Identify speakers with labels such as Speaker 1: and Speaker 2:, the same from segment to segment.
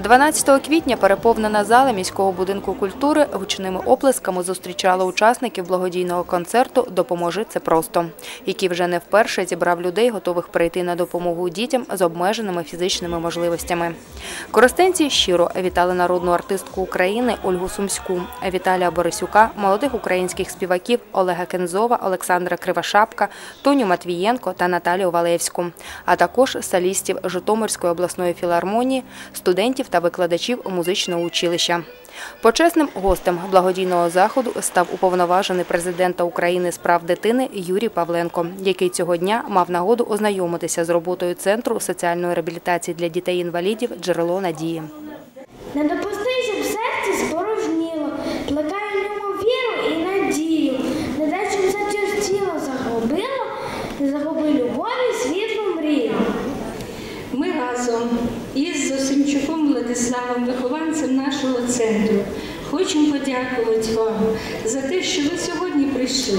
Speaker 1: 12 квітня переповнена зала міського будинку культури гучними оплесками зустрічала учасників благодійного концерту Допоможи це просто, який вже не вперше зібрав людей, готових прийти на допомогу дітям з обмеженими фізичними можливостями. Користенці щиро вітали народну артистку України Ольгу Сумську, Віталія Борисюка, молодих українських співаків Олега Кензова, Олександра Кривошапка, Тоню Матвієнко та Наталію Валевську, а також солістів Житомирської обласної філармонії, студентів та викладачів музичного училища. Почесним гостем благодійного заходу став уповноважений президента України з прав дитини Юрій Павленко, який цього дня мав нагоду ознайомитися з роботою Центру соціальної реабілітації для дітей-інвалідів Джерело надії.
Speaker 2: Не допусти,
Speaker 3: подякувати вам за те, що ви сьогодні прийшли,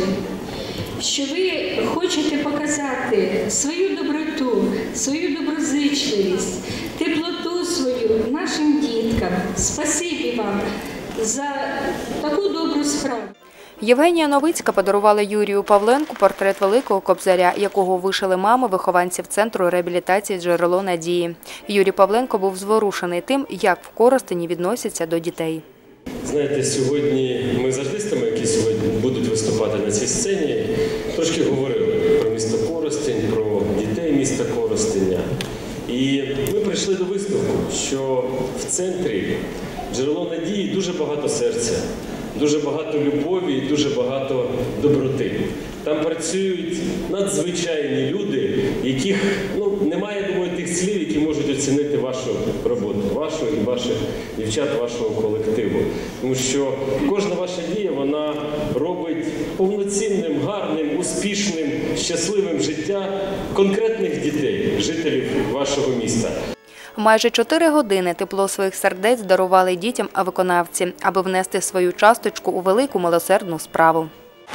Speaker 3: що ви хочете показати свою доброту, свою доброзичливість, теплоту свою нашим діткам. Спасибі вам за таку добру справу.
Speaker 1: Євгенія Новицька подарувала Юрію Павленку портрет великого кобзаря, якого вишили мами вихованців Центру реабілітації Джерело надії. Юрій Павленко був зворушений тим, як в Коростені відносяться до дітей.
Speaker 4: Знаєте, сьогодні ми з артистами, які сьогодні будуть виступати на цій сцені, трошки говорили про місто Коростень, про дітей міста Коростеня. І ми прийшли до висновку, що в центрі джерело надії дуже багато серця, дуже багато любові і дуже багато доброти. Там працюють надзвичайні люди, яких ну, немає, тих слів, які можуть оцінити вашу роботу, вашу і ваших дівчат, вашого колективу. Тому що кожна ваша дія вона робить повноцінним, гарним, успішним, щасливим життя конкретних дітей, жителів вашого міста.
Speaker 1: Майже чотири години тепло своїх сердець дарували дітям виконавці, аби внести свою часточку у велику милосердну справу.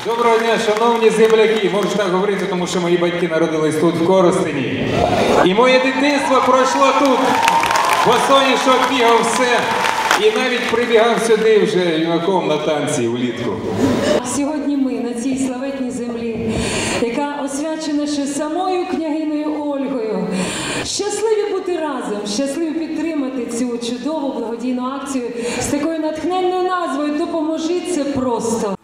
Speaker 5: Доброго дня, шановні земляки. Можу так говорити, тому що мої батьки народились тут, в Коростені. І моє дитинство пройшло тут. Босоніжок бігав все. І навіть прибігав сюди вже юнаком на танці влітку.
Speaker 6: Сьогодні ми на цій славетній землі, яка освячена ще самою княгиною Ольгою. Щасливі бути разом, щасливі підтримати цю чудову благодійну акцію з такою натхненною назвою Допоможи це просто.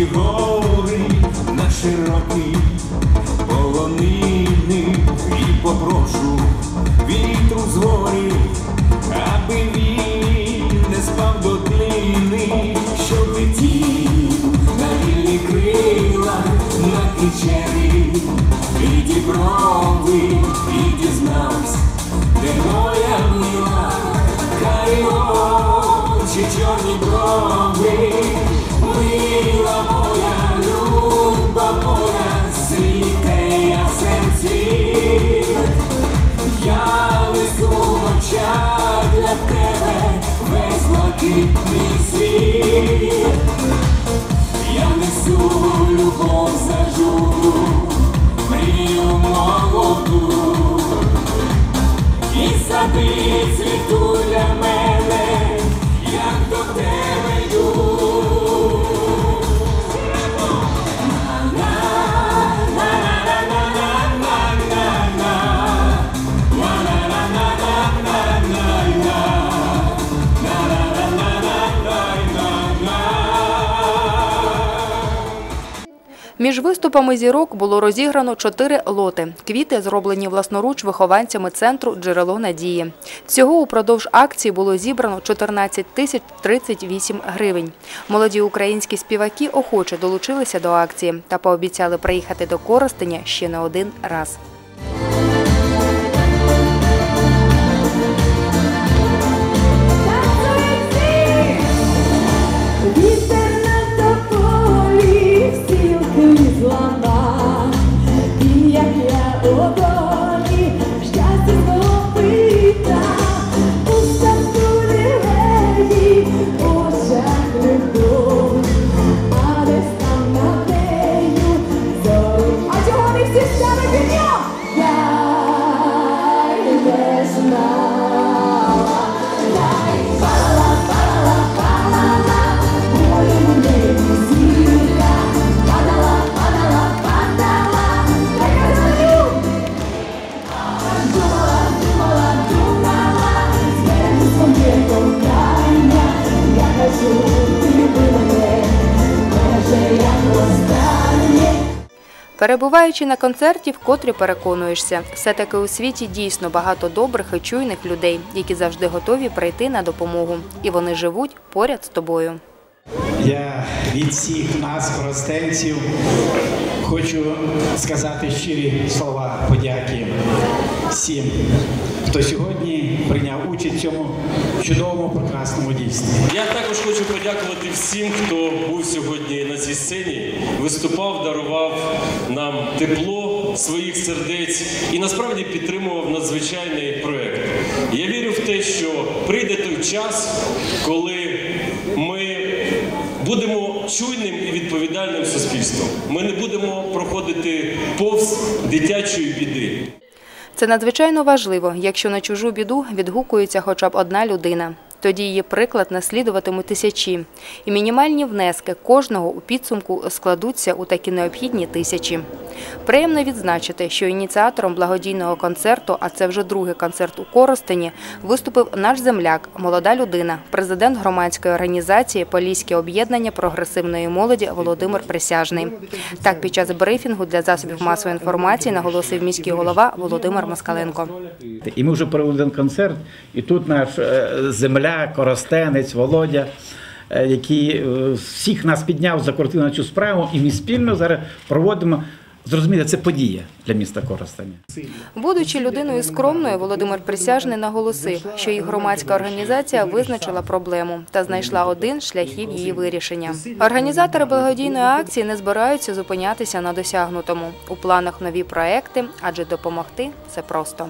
Speaker 7: Я гори на широкий полонини. І попрошу вітру з аби він не спав до длини, І сади
Speaker 1: Між виступами зірок було розіграно чотири лоти. Квіти зроблені власноруч вихованцями центру Джерело надії. Всього упродовж акції було зібрано 14 тисяч 38 гривень. Молоді українські співаки охоче долучилися до акції та пообіцяли приїхати до Коростеня ще не один раз. Перебуваючи на концерті, вкотре переконуєшся, все-таки у світі дійсно багато добрих і чуйних людей, які завжди готові прийти на допомогу. І вони живуть поряд з тобою.
Speaker 8: Я від всіх нас, коростенців, хочу сказати щирі слова подяки всім, хто сьогодні прийняв участь в цьому чудовому прекрасному дійстві.
Speaker 4: Я також хочу подякувати всім, хто був сьогодні на цій сцені, виступав, дарував нам тепло своїх сердець і насправді підтримував надзвичайний проект. Я вірю в те, що прийде той час, коли ми будемо чуйним і відповідальним суспільством. Ми не будемо проходити повз дитячої біди.
Speaker 1: Це надзвичайно важливо, якщо на чужу біду відгукується хоча б одна людина. Тоді її приклад наслідуватимуть тисячі, і мінімальні внески кожного у підсумку складуться у такі необхідні тисячі. Приємно відзначити, що ініціатором благодійного концерту, а це вже другий концерт у Коростені, виступив наш земляк, молода людина, президент громадської організації Поліське об'єднання прогресивної молоді Володимир Присяжний. Так, під час брифінгу для засобів масової інформації наголосив міський голова Володимир Москаленко.
Speaker 9: І ми вже провели концерт, і тут наш е, земляк, коростенець, Володя, е, який е, всіх нас підняв, закрутив на цю справу, і ми спільно зараз проводимо. Зрозумієте, це подія для міста Коростеня.
Speaker 1: Будучи людиною скромною, Володимир Присяжний наголосив, що їх громадська організація визначила проблему та знайшла один шляхів її вирішення. Організатори благодійної акції не збираються зупинятися на досягнутому. У планах нові проекти, адже допомогти це просто.